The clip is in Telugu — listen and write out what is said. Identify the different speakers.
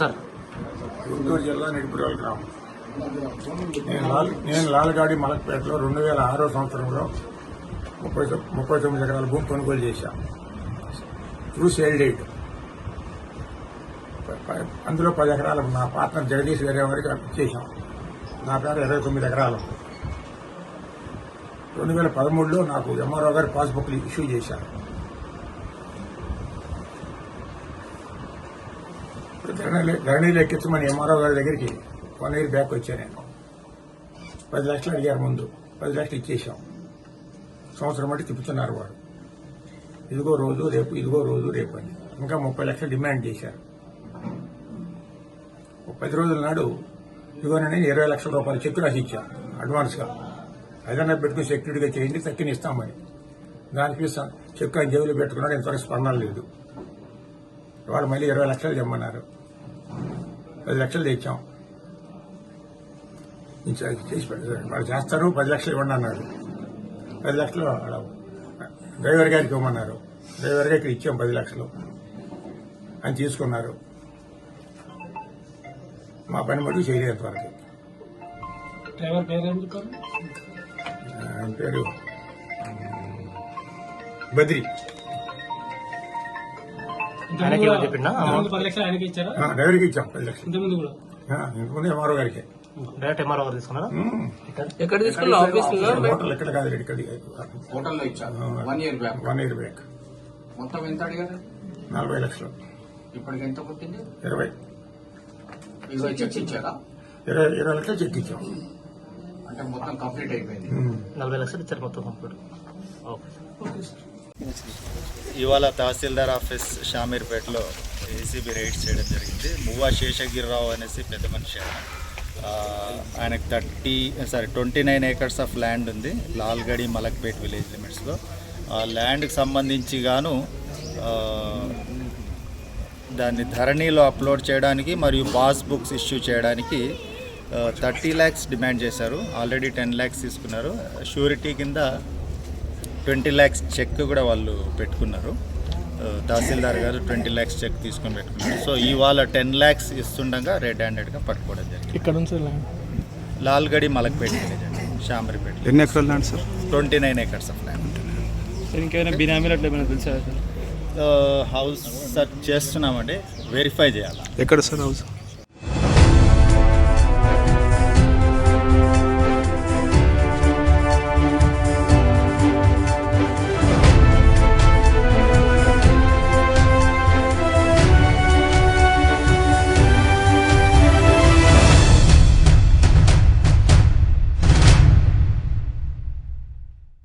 Speaker 1: సార్. గుంటూరు జిల్లా నిడిపురాల గ్రామం. నేను లాల్ నేను లాల్గాడి మలక్పేటలో రెండు వేల ఆరో సంవత్సరంలో ముప్పై ముప్పై తొమ్మిది ఎకరాల భూమి కొనుగోలు చేశా. త్రూ సేల్ డేట్ అందులో పది ఎకరాలు నా పార్ట్నర్ జగదీష్ గారి వారికి చేశాం నా పేరు ఇరవై తొమ్మిది ఎకరాలు. రెండు వేల పదమూడులో నాకు ఎంఆర్ఓ గారు పాస్బుక్లు ఇష్యూ చేశారు. ధరణిలో ఎక్కించమని ఎంఆర్ఓ గారి దగ్గరికి వన్ ఇయర్ బ్యాక్ వచ్చాను నేను. పది లక్షలు అడిగారు ముందు. పది లక్షలు ఇచ్చేసాం సంవత్సరం బట్టి తిప్పుతున్నారు వాడు ఇదిగో రోజు రేపు ఇదిగో రోజు రేపు అని. ఇంకా ముప్పై లక్షలు డిమాండ్ చేశారు. పది రోజుల నాడు ఇదిగోనని ఇరవై లక్షల రూపాయలు చెక్ రాసి ఇచ్చా అడ్వాన్స్గా. ఏదైనా పెట్టుకుని సెక్యూరిటీగా చేయండి తక్కిన ఇస్తామని. దానికి స- చెక్ ఆయన జేబులో పెట్టుకున్నాడు ఇంతవరకు స్పందన లేదు. వాళ్ళు మళ్ళీ ఇరవై లక్షలు జమ్మన్నారు పది లక్షలు తెచ్చాం. చేసి వాళ్ళు చేస్తారు పది లక్షలు ఇవ్వండి అన్నారు. పది లక్షలు డ్రైవర్ గారికి ఇవ్వమన్నారు. డ్రైవర్ గారికి ఇచ్చాం పది లక్షలు. అని తీసుకున్నారు. మా పని మటుకు చేయలేదు వరకు
Speaker 2: డ్రైవర్ పేరు
Speaker 1: ఆయన పేరు బద్రి.
Speaker 2: పది లక్షలు ఆయనకి ఇచ్చారా?
Speaker 1: ఆ, డ్రైవర్కి ఇచ్చాం పది లక్షలు.
Speaker 2: ఇంతకుముందు కూడా?
Speaker 1: ఆ, ఇంతకుముందు ఎంఆర్ఓ గారికి.
Speaker 2: డైరెక్ట్ ఎంఆర్ఓ గారు తీసుకున్నారా.
Speaker 3: ఎక్కడ తీసుకున్నా ఆఫీసులో
Speaker 1: హోటల్ ఎక్కడ కాదు ఇక్కడ
Speaker 4: హోటల్లో ఇచ్చారు. One year back
Speaker 1: one year back
Speaker 4: మొత్తం ఎంత అడిగారు?
Speaker 1: నలభై లక్షలు.
Speaker 4: ఇప్పటికి ఎంత పుట్టింది?
Speaker 1: ఇరవై.
Speaker 4: ఇరవై చెక్స్ ఇచ్చారా?
Speaker 1: ఇరవై ఇరవై లక్షలు చెక్ ఇచ్చాం.
Speaker 4: అంటే మొత్తం కంప్లీట్ అయిపోయింది.
Speaker 2: నలభై లక్షలు ఇచ్చారు మొత్తం కంప్లీట్. ఓకే.
Speaker 5: ఇవాళ తహసీల్దార్ ఆఫీస్ షామీర్పేటలో ఏసీబీ రైడ్ చేయడం జరిగింది. మువ్వా శేషగిరిరావు అనేసి పెద్ద మనిషి ఆయన. ఆయనకు thirty sorry twenty nine acres of land ఉంది లాల్గడి మలక్పేట్ విలేజ్ లిమిట్స్లో. ఆ ల్యాండ్కి సంబంధించి గాను దాన్ని ధరణిలో అప్లోడ్ చేయడానికి మరియు పాస్బుక్స్ ఇష్యూ చేయడానికి థర్టీ ల్యాక్స్ డిమాండ్ చేశారు. ఆల్రెడీ టెన్ ల్యాక్స్ తీసుకున్నారు. షూరిటీ కింద ట్వంటీ ల్యాక్స్ చెక్ కూడా వాళ్ళు పెట్టుకున్నారు. తహసీల్దార్ గారు ట్వంటీ ల్యాక్స్ చెక్ తీసుకొని పెట్టుకున్నారు. సో ఇవాళ టెన్ ల్యాక్స్ ఇస్తుండగా రెడ్ హ్యాండెడ్గా పట్టుకోవడం జరిగింది.
Speaker 2: ఇక్కడ నుంచి ల్యాండ్?
Speaker 5: లాల్గడి మలక్పేట శాంబరిపేట
Speaker 6: ఎన్ని ఎకరాల land sir?
Speaker 5: Twenty nine acres of land.
Speaker 2: ఇంకేమైనా బినామీలు అట్లా ఏమైనా తెలుసా
Speaker 5: హౌస్ సెర్చ్ చేస్తున్నామండి వెరిఫై చేయాలి?
Speaker 6: ఎక్కడ సార్ హౌస్?